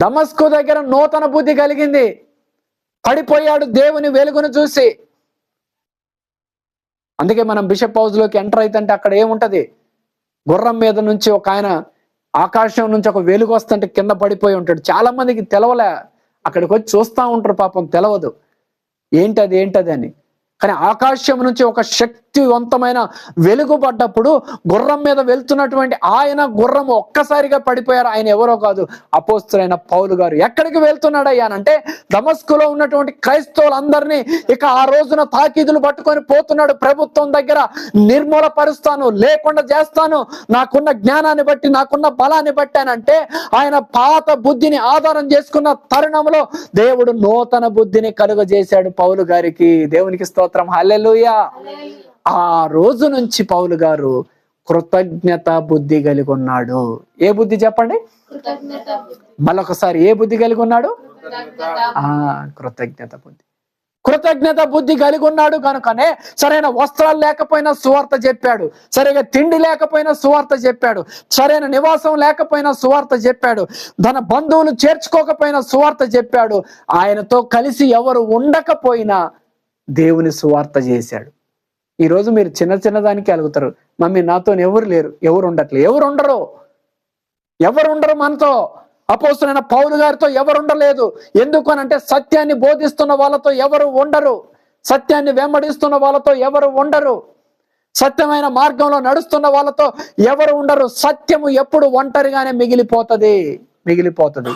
దమస్కు దగ్గర నూతన బుద్ధి కలిగింది. పడిపోయాడు దేవుని వెలుగును చూసి. అందుకే మనం బిషప్ హౌస్లోకి ఎంటర్ అవుతుంటే అక్కడ ఏముంటది? గుర్రం మీద నుంచి ఒక ఆయన ఆకాశం నుంచి ఒక వెలుగు వస్తుంటే కింద పడిపోయి ఉంటాడు. చాలా మందికి తెలవలే. అక్కడికి వచ్చి చూస్తా ఉంటారు పాపం తెలవదు. ఏంటది ఏంటది అని. కానీ ఆకాశం నుంచి ఒక శక్తి శక్తివంతమైన వెలుగు పడ్డప్పుడు గుర్రం మీద వెళ్తున్నటువంటి ఆయన గుర్రం ఒక్కసారిగా పడిపోయారు. ఆయన ఎవరో కాదు అపోస్తులైన పౌలు గారు. ఎక్కడికి వెళ్తున్నాడు అంటే దమస్కులో ఉన్నటువంటి క్రైస్తవులందరినీ ఇక ఆ రోజున తాకీదులు పట్టుకొని పోతున్నాడు. ప్రభుత్వం దగ్గర నిర్మూలపరుస్తాను లేకుండా చేస్తాను నాకున్న జ్ఞానాన్ని బట్టి నాకున్న బలాన్ని బట్టి అని అంటే ఆయన పాత బుద్ధిని ఆధారం చేసుకున్న తరుణంలో దేవుడు నూతన బుద్ధిని కలుగజేశాడు పౌలు గారికి. దేవునికి స్తోత్రం. హల్లెలూయా. ఆ రోజు నుంచి పౌలు గారు కృతజ్ఞత బుద్ధి కలిగి ఉన్నాడు. ఏ బుద్ధి చెప్పండి? మళ్ళొకసారి ఏ బుద్ధి కలిగి ఉన్నాడు? ఆ కృతజ్ఞత బుద్ధి. కృతజ్ఞత బుద్ధి కలిగి ఉన్నాడు కనుకనే సరైన వస్త్రాలు లేకపోయినా సువార్త చెప్పాడు. సరిగా తిండి లేకపోయినా సువార్త చెప్పాడు. సరైన నివాసం లేకపోయినా సువార్త చెప్పాడు. తన బంధువులు చేర్చుకోకపోయినా సువార్త చెప్పాడు. ఆయనతో కలిసి ఎవరు ఉండకపోయినా దేవుని సువార్త చేశాడు. ఈ రోజు మీరు చిన్న చిన్న దానికి అలుగుతారు. మమ్మీ నాతో ఎవరు లేరు ఎవరు ఉండట్లేదు. ఎవరు ఉండరు? ఎవరు ఉండరు మనతో? అపోస్తులైన పౌలు గారితో ఎవరు ఉండలేదు? ఎందుకు అని అంటే సత్యాన్ని బోధిస్తున్న వాళ్ళతో ఎవరు ఉండరు? సత్యాన్ని వెంబడిస్తున్న వాళ్ళతో ఎవరు ఉండరు? సత్యమైన మార్గంలో నడుస్తున్న వాళ్ళతో ఎవరు ఉండరు? సత్యము ఎప్పుడు ఒంటరిగానే మిగిలిపోతది. మిగిలిపోతుంది.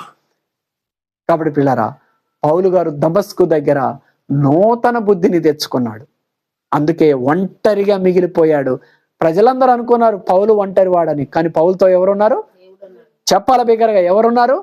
కాబట్టి పిల్లరా పౌలు గారు దమస్కు దగ్గర నూతన బుద్ధిని తెచ్చుకున్నాడు. అందుకే ఒంటరిగా మిగిలిపోయాడు. ప్రజలందరూ అనుకున్నారు పౌలు ఒంటరి వాడని కానీ పౌలుతో ఎవరున్నారు? చెప్పాల బిగ్గరగా ఎవరున్నారు?